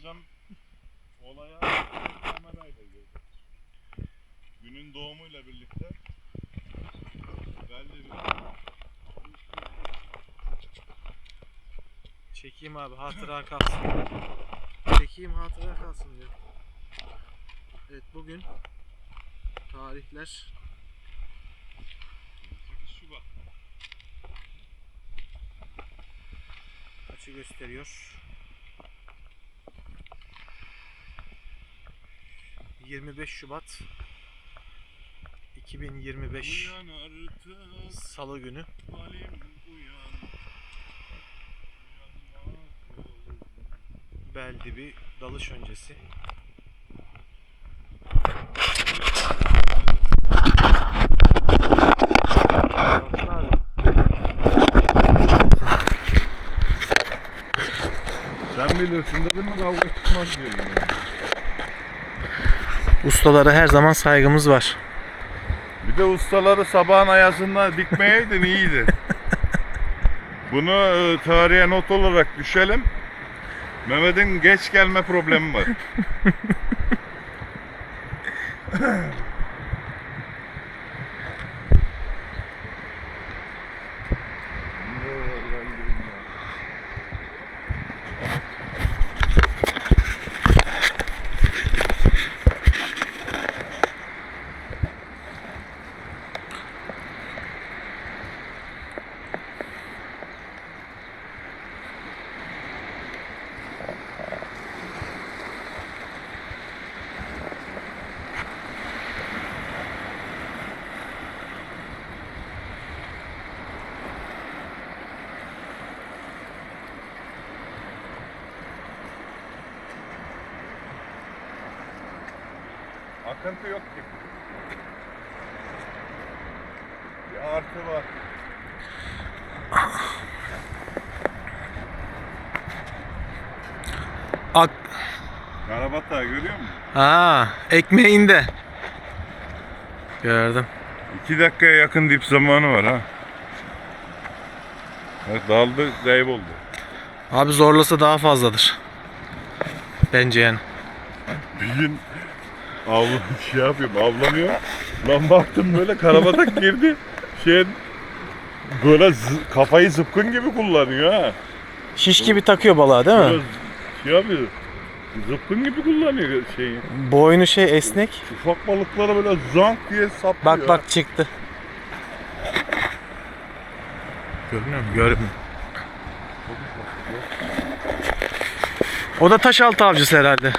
hocam olaya kamerayla girdi. Günün doğumuyla birlikte belli bir Çekeyim abi hatıra kalsın. Çekeyim hatıra kalsın diyor. Evet bugün tarihler 8 Şubat. kaçı gösteriyor? 25 Şubat 2025 Uyan artık Salı günü. halim uyan. Uyanmak olur. Beldi bir dalış öncesi. Sen bilirsin dedim mi kavga çıkmaz diyorum. yani. Ustalara her zaman saygımız var. Bir de ustaları sabahın ayazında dikmeyeydin iyiydi. Bunu e, tarihe not olarak düşelim. Mehmet'in geç gelme problemi var. Akıntı yok ki. Bir artı var. Ak Karabata görüyor musun? Aa, ekmeğinde. Gördüm. İki dakikaya yakın dip zamanı var ha. Bak daldı kayboldu. Abi zorlasa daha fazladır. Bence yani. Bir gün avla şey yapıyorum avlanıyor. Lan baktım böyle karabatak girdi. Şey böyle kafayı zıpkın gibi kullanıyor ha. Şiş gibi takıyor balığa değil Böyle mi? şey yapıyor. Zıpkın gibi kullanıyor şeyi. Boynu şey esnek. Ufak balıklara böyle zank diye saplıyor. Bak bak çıktı. Görünüyor mu? Görünmüyor. O da taş altı avcısı herhalde.